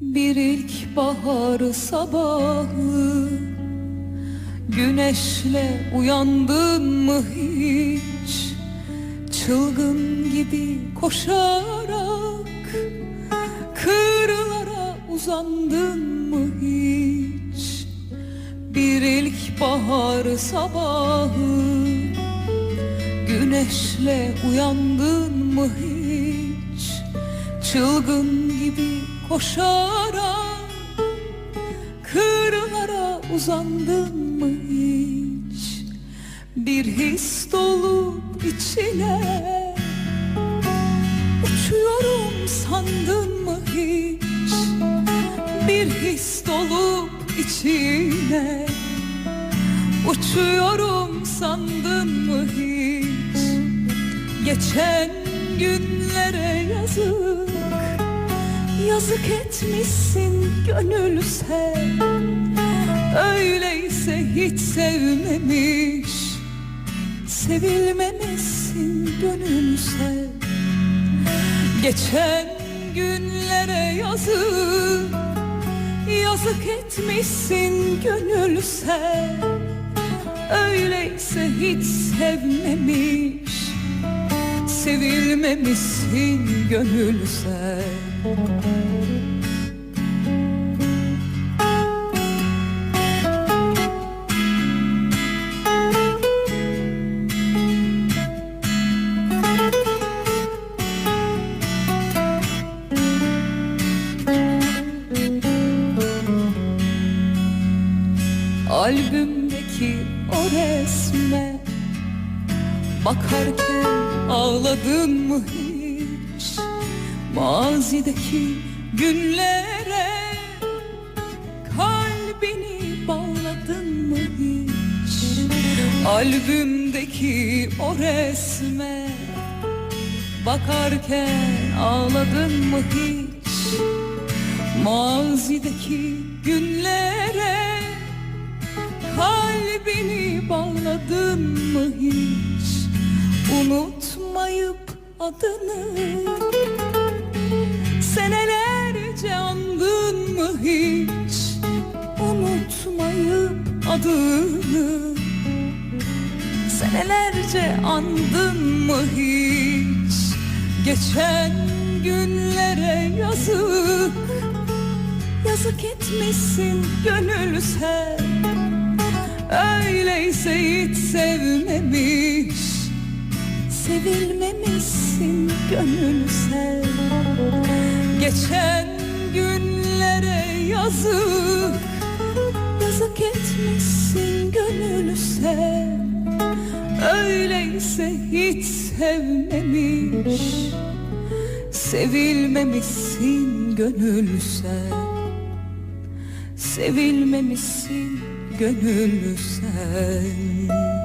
Bir ilk bahar sabahı Güneşle uyandın mı hiç? Çılgın gibi koşarak Kırlara uzandın mı hiç? Bir ilk bahar sabahı Güneşle uyandın mı hiç? Çılgın gibi koşarak Kırlara uzandın mı hiç? Bir his dolup içine Uçuyorum sandın mı hiç? Bir his dolup içine Uçuyorum sandın mı hiç? Geçen günlere yazık Yazık etmişsin gönül Öyleyse hiç sevmemiş Sevilmemişsin gönül Geçen günlere yazık Yazık etmişsin gönül Öyleyse hiç sevmemiş Sevilmemişsin gönül sen. Albümdeki o resme Bakarken ağladın mı hiç Mazideki günlere? Kalbini bağladın mı hiç? Albümdeki o resme Bakarken ağladın mı hiç? Mazideki günlere Kalbini bağladın mı hiç Unutmayıp adını. Senelerce andın mı hiç? Unutmayıp adını. Senelerce andın mı hiç? Geçen günlere yazık. Yazık etmişsin gönül sen. Öyleyse hiç sevmemiş Sevilmemişsin gönül sen. Geçen günlere yazık Yazık etmişsin gönül sen. Öyleyse hiç sevmemiş Sevilmemişsin gönül sen. Sevilmemişsin gönül sen